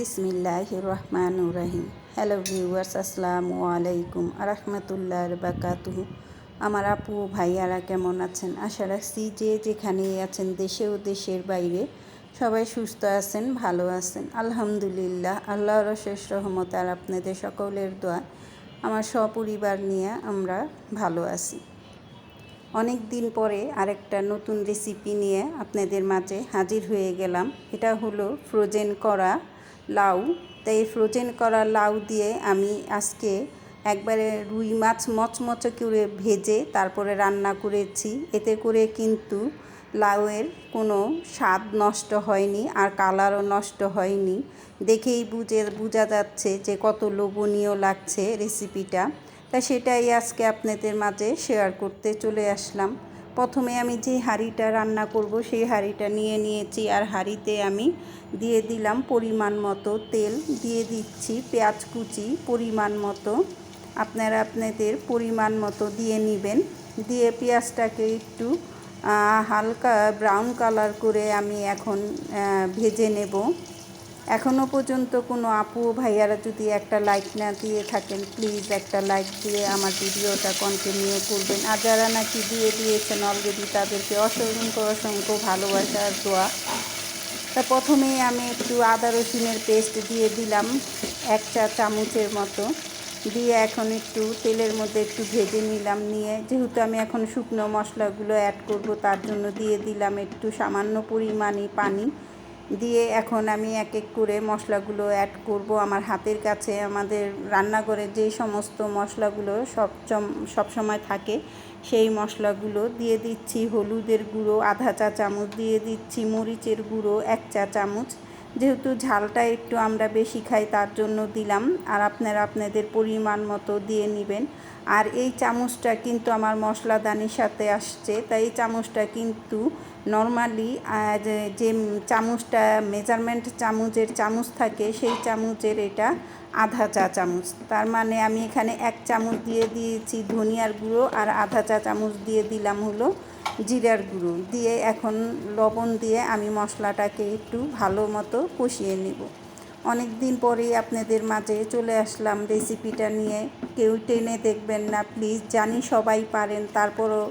বিসমিল্লাহ রহমান রাহিম hello viewers, আসসালামু আলাইকুম আরহামতুল্লাহ বাকাতুহু আমার আপু ভাইয়ারা কেমন আছেন? আশা রাখছি যে যেখানে আছেন, দেশে ও দেশের বাইরে সবাই সুস্থ আছেন, ভালো আছেন। আলহামদুলিল্লাহ, আল্লাহর শেষ রহমত আর আপনাদের সকলের দোয়া, আমার সপরিবার নিয়ে আমরা ভালো আছি। অনেক দিন পরে আরেকটা নতুন রেসিপি নিয়ে আপনাদের মাঝে হাজির হয়ে গেলাম। এটা হলো ফ্রোজেন করা লাউ, তাই ফ্রোজেন করা লাউ দিয়ে আমি আজকে একবারে রুই মাছ মচমচে করে ভেজে তারপরে রান্না করেছি। এতে করে কিন্তু লাউয়ের কোনো স্বাদ নষ্ট হয়নি আর কালারও নষ্ট হয়নি। দেখেই বুঝে, বোঝা যাচ্ছে যে কত লোভনীয় লাগছে রেসিপিটা তা সেটাই আজকে আপনাদের মাঝে শেয়ার করতে চলে আসলাম। প্রথমে আমি যে হাঁড়িটা রান্না করব সেই হাঁড়িটা নিয়ে নিয়েছি আর হাঁড়িতে আমি দিয়ে দিলাম পরিমাণ মতো তেল, দিয়ে দিচ্ছি পেঁয়াজ কুচি পরিমাণ মতো। আপনারা আপনাদের পরিমাণ মতো দিয়ে নেবেন। দিয়ে পেঁয়াজটাকে একটু হালকা ব্রাউন কালার করে আমি এখন ভেজে নেব। এখনও পর্যন্ত কোনো আপু ভাইয়ারা যদি একটা লাইক না দিয়ে থাকেন প্লিজ একটা লাইক দিয়ে আমার ভিডিওটা কন্টিনিউ করবেন। আর যারা নাকি দিয়ে দিয়েছেন অলরেডি তাদেরকে অসংখ্য অসংখ্য ভালোবাসার দোয়া। তা প্রথমেই আমি একটু আদা রসুনের পেস্ট দিয়ে দিলাম এক চা চামচের মতো। দিয়ে এখন একটু তেলের মধ্যে একটু ভেজে নিলাম নিয়ে। যেহেতু আমি এখন শুকনো মশলাগুলো অ্যাড করব, তার জন্য দিয়ে দিলাম একটু সামান্য পরিমাণে পানি। দিয়ে এখন আমি এক এক করে মশলাগুলো অ্যাড করব। আমার হাতের কাছে আমাদের রান্নাঘরে যে সমস্ত মশলাগুলো সব সব সময় থাকে, সেই মশলাগুলো দিয়ে দিচ্ছি হলুদের গুঁড়ো, আধা চা চামচ দিয়ে দিচ্ছি মরিচের গুঁড়ো, এক চা চামচ। যেহেতু ঝালটা একটু আমরা বেশি খাই, তার জন্য দিলাম। আর আপনারা আপনাদের পরিমাণ মতো দিয়ে নেবেন। আর এই চামচটা কিন্তু আমার মশলাদানির সাথে আসছে, তাই এই চামচটা কিন্তু নর্মালি যে চামচটা মেজারমেন্ট চামচের চামচ থাকে, সেই চামচের এটা আধা চা চামচ। তার মানে আমি এখানে এক চামচ দিয়ে দিয়েছি ধনিয়ার গুঁড়ো আর আধা চা চামচ দিয়ে দিলাম হলো জিরার গুঁড়ো। দিয়ে এখন লবণ দিয়ে আমি মশলাটাকে একটু ভালো মতো কষিয়ে নেব। অনেক দিন পরেই আপনাদের মাঝে চলে আসলাম রেসিপিটা নিয়ে। কেউ টেনে দেখবেন না, প্লিজ জানি সবাই পারেন, তারপরও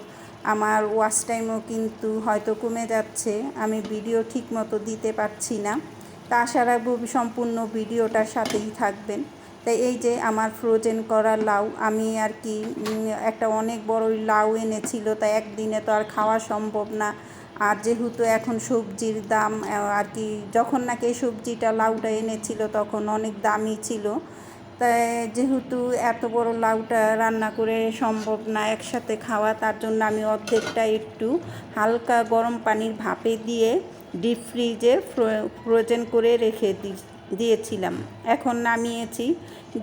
আমার ওয়াচ টাইমও কিন্তু হয়তো কমে যাচ্ছে, আমি ভিডিও ঠিক মতো দিতে পারছি না। তা আশা রাখব সম্পূর্ণ ভিডিওটার সাথেই থাকবেন। তাই এই যে আমার ফ্রোজেন করা লাউ, আমি আর কি একটা অনেক বড় লাউ এনেছিল, তাই একদিনে তো আর খাওয়া সম্ভব না। আর যেহেতু এখন সবজির দাম আর কি, যখন নাকি সবজিটা, লাউটা এনেছিল, তখন অনেক দামই ছিল। তাই যেহেতু এত বড় লাউটা রান্না করে সম্ভব না একসাথে খাওয়া, তার জন্য আমি অর্ধেকটা একটু হালকা গরম পানির ভাপে দিয়ে ডিপ ফ্রিজে ফ্রোজেন করে রেখে দিয়েছিলাম। এখন নামিয়েছি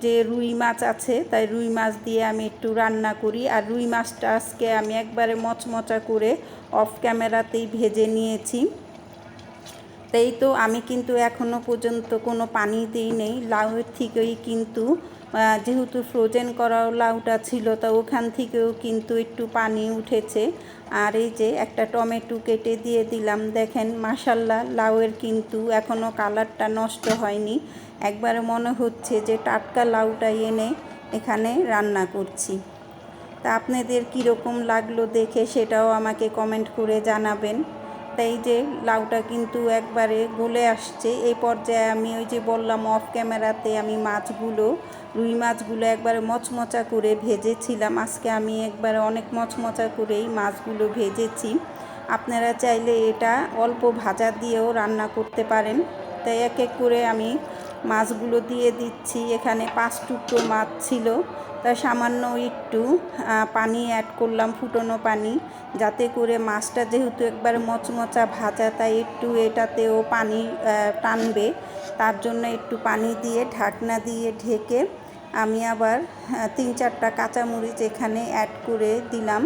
যে রুই মাছ আছে, তাই রুই মাছ দিয়ে আমি একটু রান্না করি। আর রুই মাছটা আজকে আমি একবারে মচমচা করে অফ ক্যামেরাতেই ভেজে নিয়েছি। তাই তো আমি কিন্তু এখনও পর্যন্ত কোনো পানি দিই নেই। লাউয়ের থেকেই কিন্তু যেহেতু ফ্রোজেন করা লাউটা ছিল, তা ওখান থেকেও কিন্তু একটু পানি উঠেছে। আর এই যে একটা টমেটো কেটে দিয়ে দিলাম, দেখেন মাসাল্লা লাউয়ের কিন্তু এখনও কালারটা নষ্ট হয়নি। একবার মনে হচ্ছে যে টাটকা লাউটা এনে এখানে রান্না করছি। তা আপনাদের কীরকম লাগল দেখে সেটাও আমাকে কমেন্ট করে জানাবেন। তাই যে লাউটা কিন্তু একবারে গলে আসছে, এই পর্যায়ে আমি ওই যে বললাম অফ ক্যামেরাতে আমি মাছগুলো, রুই মাছগুলো একবারে মচমচা করে ভেজেছিলাম। আজকে আমি একবারে অনেক মচমচা করেই মাছগুলো ভেজেছি। আপনারা চাইলে এটা অল্প ভাজা দিয়েও রান্না করতে পারেন। তাই এক এক করে আমি মাছগুলো দিয়ে দিচ্ছি। এখানে পাঁচ টুকরো মাছ ছিল। তা সামান্য একটু পানি অ্যাড করলাম, ফুটনো পানি, যাতে করে মাছটা যেহেতু একবার মচমচা ভাজা, তাই একটু এটাতেও পানি টানবে। তার জন্য একটু পানি দিয়ে ঢাকনা দিয়ে ঢেকে আমি আবার তিন চারটা কাঁচামরিচ এখানে অ্যাড করে দিলাম।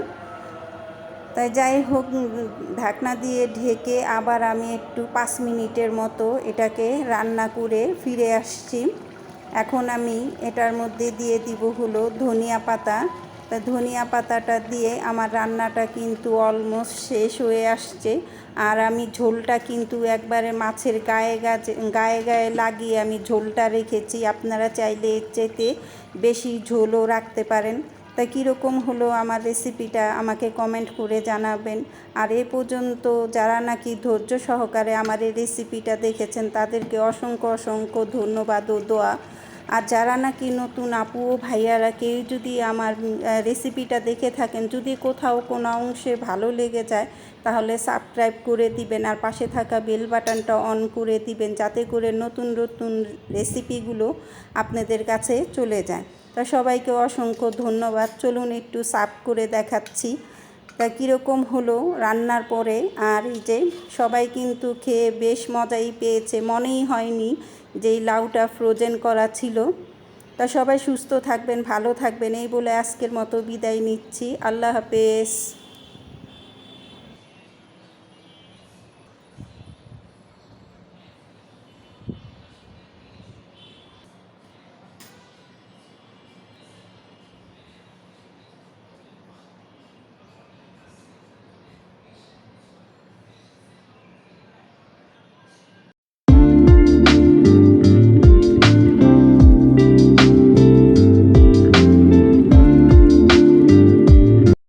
তাই যাই হোক ঢাকনা দিয়ে ঢেকে আবার আমি একটু পাঁচ মিনিটের মতো এটাকে রান্না করে ফিরে আসছি। এখন আমি এটার মধ্যে দিয়ে দিব হলো ধনিয়া পাতা। তা ধনিয়া পাতাটা দিয়ে আমার রান্নাটা কিন্তু অলমোস্ট শেষ হয়ে আসছে। আর আমি ঝোলটা কিন্তু একবারে মাছের গায়ে গাছে, গায়ে গায়ে লাগিয়ে আমি ঝোলটা রেখেছি। আপনারা চাইলে এর চাইতে বেশি ঝোলও রাখতে পারেন। তা কীরকম হলো আমার রেসিপিটা আমাকে কমেন্ট করে জানাবেন। আর এ পর্যন্ত যারা নাকি ধৈর্য সহকারে আমার এই রেসিপিটা দেখেছেন, তাদেরকে অসংখ্য অসংখ্য ধন্যবাদ ও দোয়া। আর যারা নাকি নতুন আপু ও ভাইয়ারা, কেউ যদি আমার রেসিপিটা দেখে থাকেন, যদি কোথাও কোনো অংশে ভালো লেগে যায়, তাহলে সাবস্ক্রাইব করে দিবেন আর পাশে থাকা বেল বাটনটা অন করে দিবেন, যাতে করে নতুন নতুন রেসিপিগুলো আপনাদের কাছে চলে যায়। তা সবাইকে অসংখ্য ধন্যবাদ। চলুন একটু সাফ করে দেখাচ্ছি। তা কীরকম হলো রান্নার পরে? আর এই যে সবাই কিন্তু খেয়ে বেশ মজাই পেয়েছে, মনেই হয়নি যে এই লাউটা ফ্রোজেন করা ছিল। তা সবাই সুস্থ থাকবেন, ভালো থাকবেন, এই বলে আজকের মতো বিদায় নিচ্ছি। আল্লাহ হাফেজ।